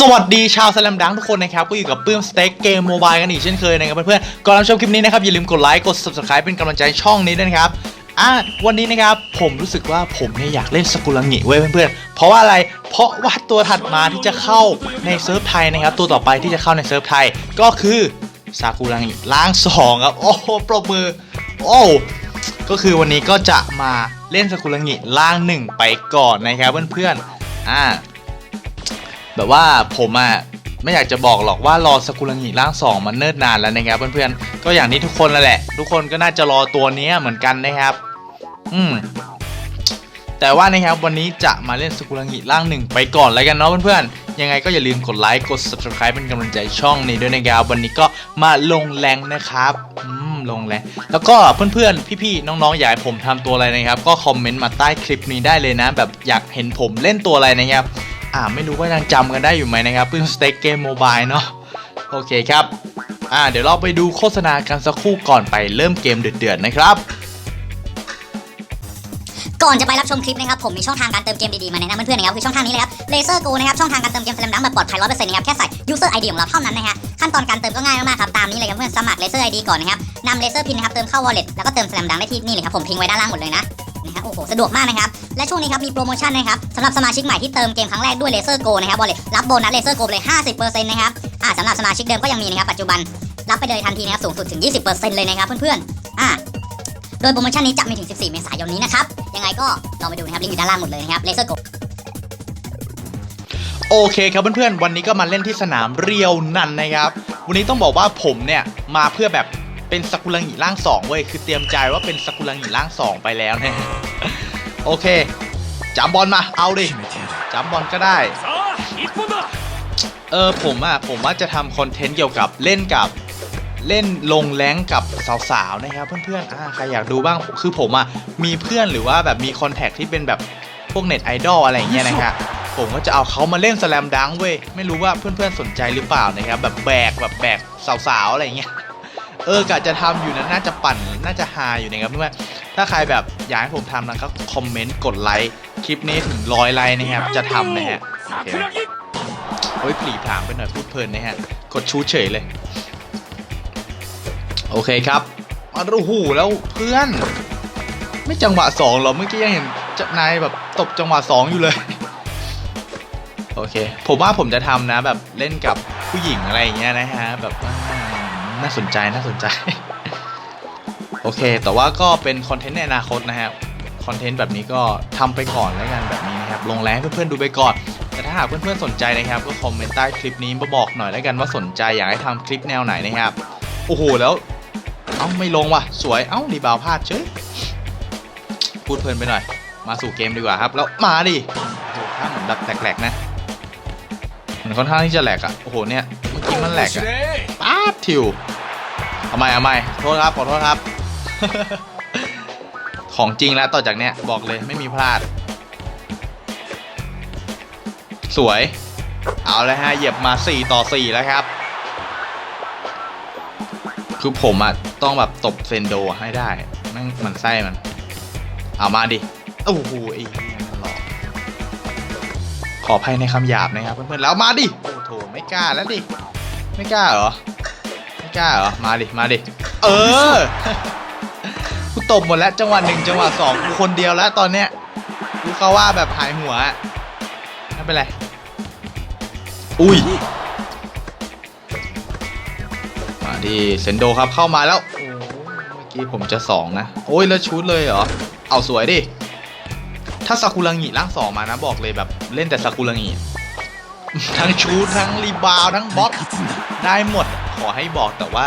สวัสดีชาวสแลมดังทุกคนนะครับก็อยู่กับปื้มสเต็กเกมโมบายกันอีกเช่นเคยนะครับเพื่อนๆก่อนรับชมคลิปนี้นะครับอย่าลืมกดไลค์กด subscribe เป็นกำลังใจช่องนี้ด้วยนะครับอะวันนี้นะครับผมรู้สึกว่าผมเนี่ยอยากเล่นสกุลังิเว้ยเพื่อนๆเพราะว่าอะไรเพราะว่าตัวถัดมาที่จะเข้าในเซิร์ฟไทยนะครับตัวต่อไปที่จะเข้าในเซิร์ฟไทยก็คือซากุรังิล้างสองครับโอ้โหปรบมือโอ้ก็คือวันนี้ก็จะมาเล่นสกุลังิล่างหนึ่งไปก่อนนะครับเพื่อนๆอ่า แบบว่าผมอะไม่อยากจะบอกหรอกว่ารอสกุลังิร่างสองมันเนิ่นนานแล้วนะครับเพื่อนๆก็อย่างที่ทุกคนนั่นแหละ ทุกคนก็น่าจะรอตัวนี้เหมือนกันนะครับ อืมแต่ว่านะครับวันนี้จะมาเล่นสกุลังิร่างหนึ่งไปก่อนแล้วกันเนาะเพื่อนๆยังไงก็อย่าลืมกดไลค์กด subscribe เป็นกำลังใจช่องนี้ด้วยนะครับวันนี้ก็มาลงแรงนะครับอืมลงแรงแล้วก็เพื่อนๆพี่ๆน้องๆอยากให้ผมทำตัวอะไรนะครับ ก็คอมเมนต์มาใต้คลิปนี้ได้เลยนะ แบบอยากเห็นผมเล่นตัวอะไรนะครับ อ่าไม่รู้ว่ายังจำกันได้อยู่ไหมนะครับปื้มสเต็กเกมโมบายเนาะโอเคครับอ่าเดี๋ยวเราไปดูโฆษณากันสักครู่ก่อนไปเริ่มเกมเดือดๆนะครับก่อนจะไปรับชมคลิปนะครับผมมีช่องทางการเติมเกมดีๆมาแนะนำเพื่อนๆนะครับคือช่องทางนี้เลยครับ Laser Go นะครับช่องทางการเติมเกมสแลมดังแบบปลอดภัยร้อยเปอร์เซ็นต์นะครับแค่ใส่ user ID ของเราเท่านั้นนะฮะขั้นตอนการเติมก็ง่ายมากๆครับตามนี้เลยครับเพื่อนสมัคร Laser ID ก่อนนะครับนำ Laser Pin นนะครับเติมเข้า wallet แล้วก็เติมสแลมดังได้ที่นี่เลยครับผมทิ้งไว้ด้านล่างหมดเลยนะ โอ้โหสะดวกมากนะครับ และช่วงนี้ครับมีโปรโมชั่นนะครับสำหรับสมาชิกใหม่ที่เติมเกมครั้งแรกด้วย Laser Go นะครับ wallet รับโบนัส Laser Go ไปเลย 50%นะครับอ่าสำหรับสมาชิกเดิมก็ยังมีนะครับปัจจุบันรับไปเลยทันทีนะครับสูงสุดถึง 20%เลยนะครับเพื่อนๆอ่าโดยโปรโมชั่นนี้จะมีถึง 14 เมษายนนี้นะครับยังไงก็ลองไปดูนะครับลิงก์อยู่ด้านล่างหมดเลยนะครับเลเซอร์โกโอเคครับเพื่อนๆวันนี้ก็มาเล่นที่สนามเรียวนันนะครับ วันนี้ต้องบอกว่าผมเนี่ยมาเพื่อแบบ เป็นสกุลังหีร่างสองเว้ยคือเตรียมใจว่าเป็นสกุลังหีร่างสองไปแล้วนะโอเคจับบอลมาเอาดิจับบอลก็ได้เออผมอะผมว่าจะทำคอนเทนต์เกี่ยวกับเล่นกับเล่นลงแรงกับสาวๆนะครับเพื่อนๆอ่าใครอยากดูบ้างคือผมอะมีเพื่อนหรือว่าแบบมีคอนแทคที่เป็นแบบพวกเน็ตไอดอลอะไรเงี้ยนะครับผมก็จะเอาเขามาเล่นสแลมดังเว้ยไม่รู้ว่าเพื่อนๆสนใจหรือเปล่านะครับแบบแบกแบบแบกสาวๆอะไรเงี้ย เออกะจะทำอยู่นะน่าจะปั่นน่าจะฮาอยู่นะครับเพื่อนถ้าใครแบบอยากให้ผมทำนะครับคอมเมนต์กดไลค์คลิปนี้ถึงร้อยไลค์นะครับจะทำนะฮะโอเคโอ้ยปลีถามไปหน่อยพูดเพลินนะฮะกดชูเฉยเลย โอเคครับมาดูหูแล้วเพื่อน ไม่จังหวะสองหรอเมื่อกี้ยังเห็นจะนายแบบตบจังหวะสองอยู่เลยโอเค ผมว่าผมจะทำนะแบบเล่นกับผู้หญิงอะไรอย่างเงี้ยนะฮะแบบ น่าสนใจน่าสนใจ โอเค แต่ว่าก็เป็นคอนเทนต์ในอนาคตนะฮะคอนเทนต์แบบนี้ก็ทำไปก่อนแล้วกันแบบนี้นะครับลงแรงให้เพื่อนๆดูไปก่อน แต่ถ้าหากเพื่อนๆสนใจนะครับ ก็คอมเมนต์ใต้คลิปนี้มาบอกหน่อยแล้วกันว่าสนใจอยากให้ทำคลิปแนวไหนนะครับ โอ้โหแล้ว เอ้าไม่ลงว่ะ สวยเอ้ารีบาวพลาดเฉยพูดเพลินไปหน่อย มาสู่เกมดีกว่าครับ แล้วมาดิโอ้โหถ้าเหมือนแบบแหลกๆนะมันค่อนข้างที่จะแหลกอะโอ้โหเนี่ยเมื่อกี้มันแหลกอะねป๊าดทิว เอาใหม่เอาใหม่โทษครับขอโทษครับ ของจริงแล้วต่อจากเนี้ยบอกเลยไม่มีพลาด สวย เอาเลยฮะเหยียบมา 4 ต่อ 4 แล้วครับ คือผมอะต้องแบบตบเซนโดให้ได้แม่งมันไส้มัน เอามาดิโอ้โหไอ้เหี้ยมันหลอกขออภัยในคำหยาบนะครับเพื่อนๆแล้วมาดิโอ้โถไม่กล้าแล้วดิ ไม่กล้าเหรอ กล้าเหรอ มาดิ มาดิ เออ กูตบหมดแล้วจังหวะหนึ่งจังหวะสองกูคนเดียวแล้วตอนเนี้ย กูเขาว่าแบบหายหัวอะไม่เป็นไร อุ้ย มาดิเซนโดครับเข้ามาแล้ว โอ้เมื่อกี้ผมจะสองนะ โอ้ยแล้วชุดเลยเหรอ เอาสวยดิ ถ้าซากุระงิร่างสองมานะบอกเลยแบบเล่นแต่ซากุระงิทั้งชูดทั้งรีบาวด์ทั้งบล็อกได้หมด ขอให้บอกแต่ว่า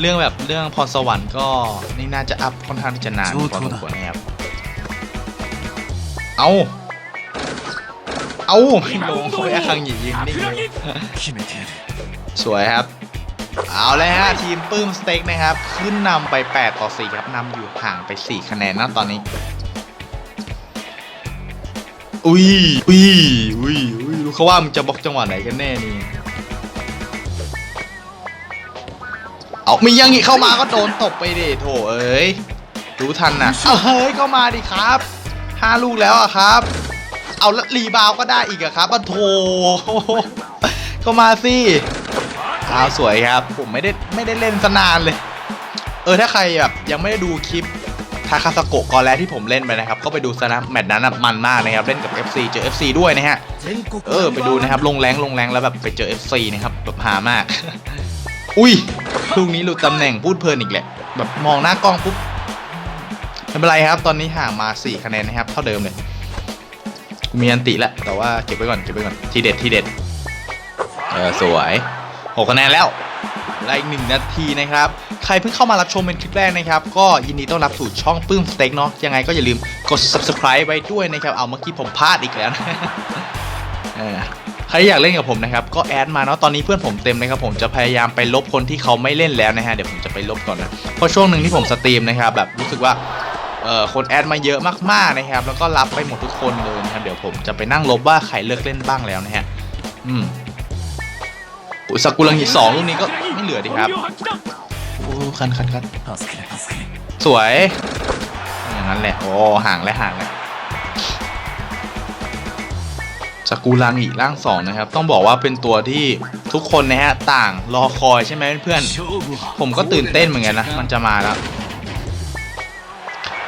เรื่องแบบเรื่องพรสวรรค์ก็นี่น่าจะอัพค่อนข้างจะนานพอสมควรนะครับเอาเอาไม่ลงโอ้ยอาคังหยียิงนี่สวยครับ เอาเลยฮะทีมปื้มสเต็กนะครับ ขึ้นนำไป 8 ต่อ 4 ครับนำอยู่ห่างไป 4 คะแนนนะตอนนี้ อุ้ยอุ้ยอุ้ยอุ้ยรู้เขาว่ามันจะบล็อกจังหวะไหนกันแน่นี่ เอามียังอีกเข้ามาก็โดนตบไปดิโถเอ้ยรู้ทันนะเอาเฮ้ยก็มาดิครับห้าลูกแล้วอะครับ เอาแล้วรีบาวก็ได้อีกอะครับอะโถก็มาสิอ้าวสวยครับ ผมไม่ได้ไม่ได้เล่นสนานเลย เออถ้าใครแบบยังไม่ได้ดูคลิปทาคาสโกะกอนแรกที่ผมเล่นไปนะครับ ก็ไปดูซะนะแมตช์นั้นน่ะมันมากนะครับ เล่นกับ FC เจอ FC ด้วยนะฮะ เออ ไปดูนะครับ ลงแรงลงแรงแล้วแบบไปเจอ FC นะครับแบบหามาก อุ้ย ลูกนี้หลุดตำแหน่งพูดเพลินอีกแหละแบบมองหน้ากล้องปุ๊บไม่เป็นไรครับ ตอนนี้ห่างมา 4 คะแนนนะครับ เท่าเดิมเลยมีอันติแล้วแต่ว่าเก็บไว้ก่อนเก็บไว้ก่อนทีเด็ดทีเด็ดเออสวยหกคะแนนแล้วและอีกหนึ่งนาทีนะครับ ใครเพิ่งเข้ามารับชมเป็นคลิปแรกนะครับ ก็ยินดีต้อนรับสู่ช่องปื้มสเต็กเนาะยังไงก็อย่าลืมกด subscribe ไว้ด้วยนะครับ เอาเมื่อกี้ผมพลาดอีกแล้วนะ ใครอยากเล่นกับผมนะครับ ก็แอดมาเนาะตอนนี้เพื่อนผมเต็มนะครับผมจะพยายามไปลบคนที่เขาไม่เล่นแล้วนะฮะเดี๋ยวผมจะไปลบก่อนนะเพราะช่วงหนึ่งที่ผมสตรีมนะครับแบบรู้สึกว่าเอ่อคนแอดมาเยอะมากๆนะครับ แล้วก็รับไปหมดทุกคนเลยนะครับเดี๋ยวผมจะไปนั่งลบว่าใครเลิกเล่นบ้างแล้วนะฮะอืมอุสกุลังหิสองลูกนี้ก็ไม่เหลือดีครับโอ้คันคันคันสวย อย่างนั้นแหละโอ้ห่างและห่างแล้ จากูรังอีกร่างสองนะครับ ต้องบอกว่าเป็นตัวที่ทุกคนนะฮะต่างรอคอยใช่ไหมเพื่อนผมก็ตื่นเต้นเหมือนกันนะ มันจะมาแล้ว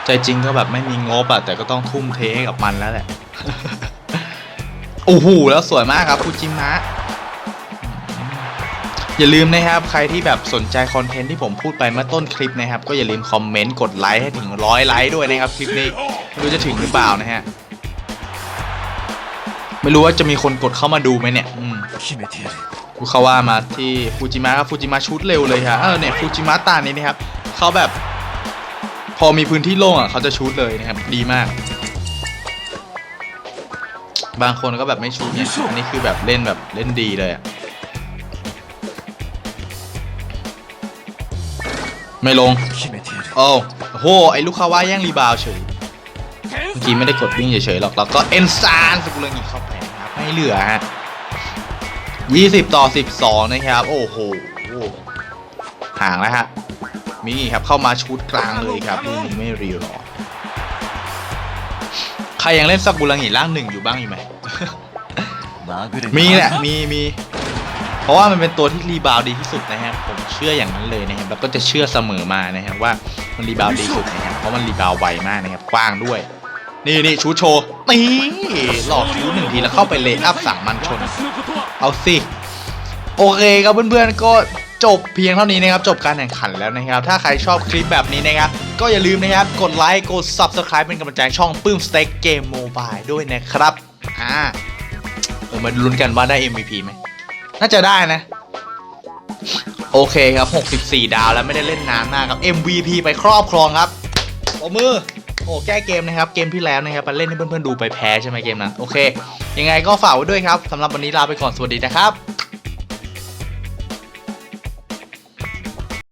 ใจจริงก็แบบไม่มีงบอะแต่ก็ต้องทุ่มเทให้กับมันแล้วแหละโอ้โหแล้วสวยมากครับคูจิมะอย่าลืมนะครับใครที่แบบสนใจคอนเทนต์ที่ผมพูดไปเมื่อต้นคลิปนะครับ ก็อย่าลืมคอมเมนต์กดไลค์ให้ถึงร้อยไลค์ด้วยนะครับคลิปนี้ดูจะถึงหรือเปล่านะฮะ ไม่รู้ว่าจะมีคนกดเข้ามาดูไหมเนี่ยอืมกูเขาว่ามาที่ฟูจิมะครับฟูจิมะชุดเร็วเลยครับเออเนี่ยฟูจิมะตานี้นะครับเขาแบบ พอมีพื้นที่โล่งอะเขาจะชุดเลยนะครับดีมาก บางคนก็แบบไม่ชุดเนี่ยน,นี่คือแบบเล่นแบบเล่นดีเลยอะไม่ลง โอ้โห ไอ้ลูกค้าว่าแย่งรีบาวเฉย มื่อกี้ไม่ได้กดวิ่งเฉยๆหรอก แล้วก็เอนซานสกุลเงินเข้าไปนครับไม่เหลือฮะ20 ต่อ 12 นะครับ โอ้โหห่างแล้วฮะมีครับเข้ามาชุดกลางเลยครับลูกนี้ไม่รีรอ ใครยังเล่นสกุลงิร่างหนึ่งอยู่บ้างอยู่ไหมมีแหละมีมีเพราะว่ามันเป็นตัวที่รีบาวดีที่สุดนะครับผมเชื่ออย่างนั้นเลยนะครับแล้วก็จะเชื่อเสมอมานะครับว่ามันรีบาวดีที่สุดนะครับเพราะมันรีบาวไวมากนะครับกว้างด้วย นี่นี่ชูโชนี่หลอกชูหนึ่งทีแล้วเข้าไปเลนอัพสั่มันชน เอาสิ โอเคครับเพื่อนๆก็จบเพียงเท่านี้นะครับ จบการแข่งขันแล้วนะครับ ถ้าใครชอบคลิปแบบนี้นะครับ ก็อย่าลืมนะครับ กดไลค์กด Subscribe เป็นกำลังใจช่องปื้มสเต็กเกมโมบายด้วยนะครับอ่าเออมาลุ้นกันว่าได้ MVP ไหมน่าจะได้นะ โอเคครับ 64 ดาวแล้วไม่ได้เล่นนานมากครับ MVP ไปครอบครองครับปรบมือ โอ้แก้เกมนะครับ เกมที่แล้วนะครับไปเล่นให้เพื่อนๆดูไปแพ้ใช่ไหมเกมนั้น โอเค ยังไงก็ฝากไว้ด้วยครับสำหรับวันนี้ลาไปก่อน สวัสดีนะครับ